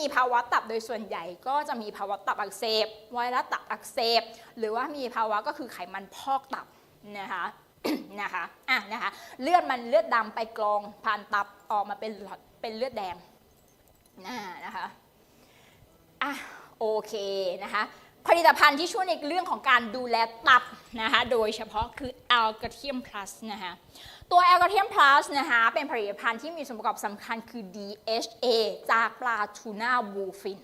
มีภาวะตับโดยส่วนใหญ่ก็จะมีภาวะตับอักเสบ ไวรัสตับอักเสบ หรือว่ามีภาวะก็คือไขมันพอกตับนะคะนะคะอะนะคะเลือดมันเลือดดำไปกรองผ่านตับออกมาเป็นหลอดเป็นเลือดแดงอ่านะคะอะโอเคนะคะ ผลิตภัณฑ์ที่ช่วยในเรื่องของการดูแลตับนะคะโดยเฉพาะคือแอลกาเทียมพลัสนะคะตัวแอลกาเทียมพลัสนะคะเป็นผลิตภัณฑ์ที่มีส่วนประกอบสำคัญคือ DHA จากปลาทูน่าบูฟิน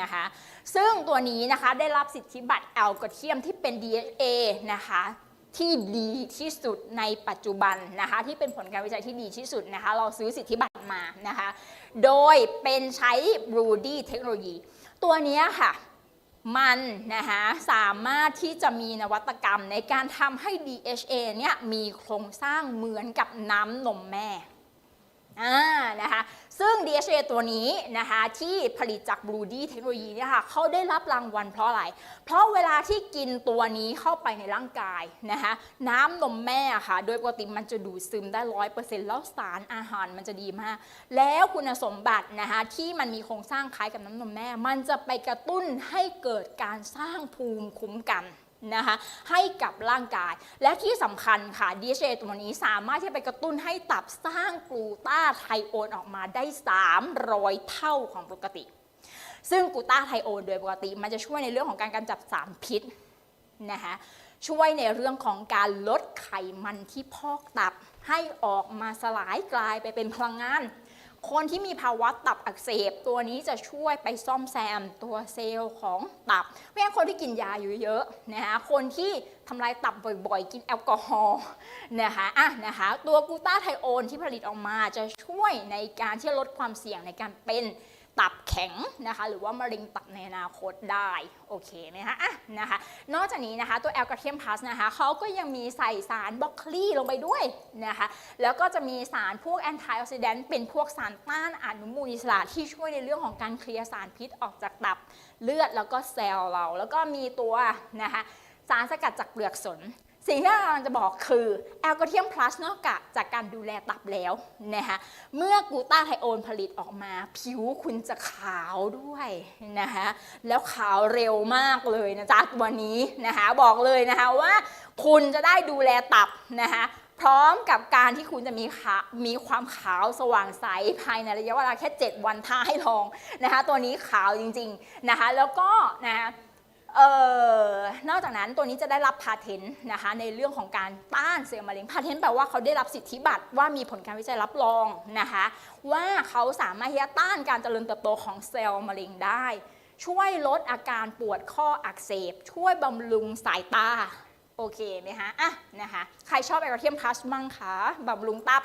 นะคะซึ่งตัวนี้นะคะได้รับสิทธิบัตรแอลกาเทียมที่เป็น DHA นะคะที่ดีที่สุดในปัจจุบันนะคะที่เป็นผลการวิจัยที่ดีที่สุดนะคะเราซื้อสิทธิบัตรมานะคะโดยเป็นใช้ b r u d y เทคโนโลยี ตัวนี้ค่ะ มันนะคะสามารถที่จะมีนวัตกรรมในการทำให้ DHA เนี่ยมีโครงสร้างเหมือนกับน้ำนมแม่อ่านะคะ ซึ่ง DHA ตัวนี้นะคะที่ผลิตจาก Blue D เทคโนโลยีเนี่ยค่ะเขาได้รับรางวัลเพราะอะไร เพราะเวลาที่กินตัวนี้เข้าไปในร่างกายนะคะน้ำนมแม่ค่ะ โดยปกติมันจะดูดซึมได้ร้อยเปอร์เซ็นต์แล้วสารอาหารมันจะดีมาก แล้วคุณสมบัตินะคะที่มันมีโครงสร้างคล้ายกับน้ำนมแม่ มันจะไปกระตุ้นให้เกิดการสร้างภูมิคุ้มกัน นะคะให้กับร่างกาย และที่สำคัญค่ะ DHA ตัวนี้สามารถที่จะไปกระตุ้นให้ตับสร้างกลูตาไทโอนออกมาได้ 300 เท่าของปกติ ซึ่งกลูตาไทโอนโดยปกติ มันจะช่วยในเรื่องของการกำจัดสารพิษนะคะช่วยในเรื่องของการลดไขมันที่พอกตับ ให้ออกมาสลายกลายไปเป็นพลังงาน คนที่มีภาวะตับอักเสบ ตัวนี้จะช่วยไปซ่อมแซมตัวเซลล์ของตับ เพราะฉะนั้นคนที่กินยาอยู่เยอะนะคะคนที่ทำลายตับบ่อยๆ กินแอลกอฮอล์นะคะอะนะคะตัวกูต้าไทโอนที่ผลิตออกมาจะช่วยในการที่ลดความเสี่ยงในการเป็น ตับแข็งนะคะ หรือว่ามะเร็งตับในอนาคตได้โอเคไหมคะอะนะคะ นอกจากนี้นะคะตัวแอลกาเทียมพลัสนะคะเขาก็ยังมีใส่สารบล็อกคลีลงไปด้วยนะคะ แล้วก็จะมีสารพวกแอนตี้ออกซิแดนต์เป็นพวกสารต้านอนุมูลอิสระที่ช่วยในเรื่องของการเคลียร์สารพิษออกจากตับเลือดแล้วก็เซลล์เรา แล้วก็มีตัวนะคะสารสกัดจากเปลือกสน สิ่งที่เรากำลังจะบอกคือแอลกาเทียมพลัสนอกจากการดูแลตับแล้วนะคะเมื่อกูต้าไทโอนผลิตออกมา ผิวคุณจะขาวด้วยนะคะแล้วขาวเร็วมากเลยนะจ๊ะตัวนี้นะคะบอกเลยนะคะว่าคุณจะได้ดูแลตับนะคะพร้อมกับการที่คุณจะมีขามีความขาวสว่างใสภายในระยะเวลาแค่ 7 วันท้าให้ลองนะคะตัวนี้ขาวจริงๆนะคะแล้วก็นะคะ เอ่อนอกจากนั้นตัวนี้จะได้รับพาเทนต์นะคะในเรื่องของการต้านเซลล์มะเร็งพาเทนต์แปลว่าเขาได้รับสิทธิบัตรว่ามีผลการวิจัยรับรองนะคะว่าเขาสามารถที่จะต้านการเจริญเติบโตของเซลล์มะเร็งได้ ช่วยลดอาการปวดข้ออักเสบ ช่วยบำรุงสายตา โอเคไหมคะอะนะคะใครชอบแอลกาเทียมพลัสมั่งคะบำรุงตับ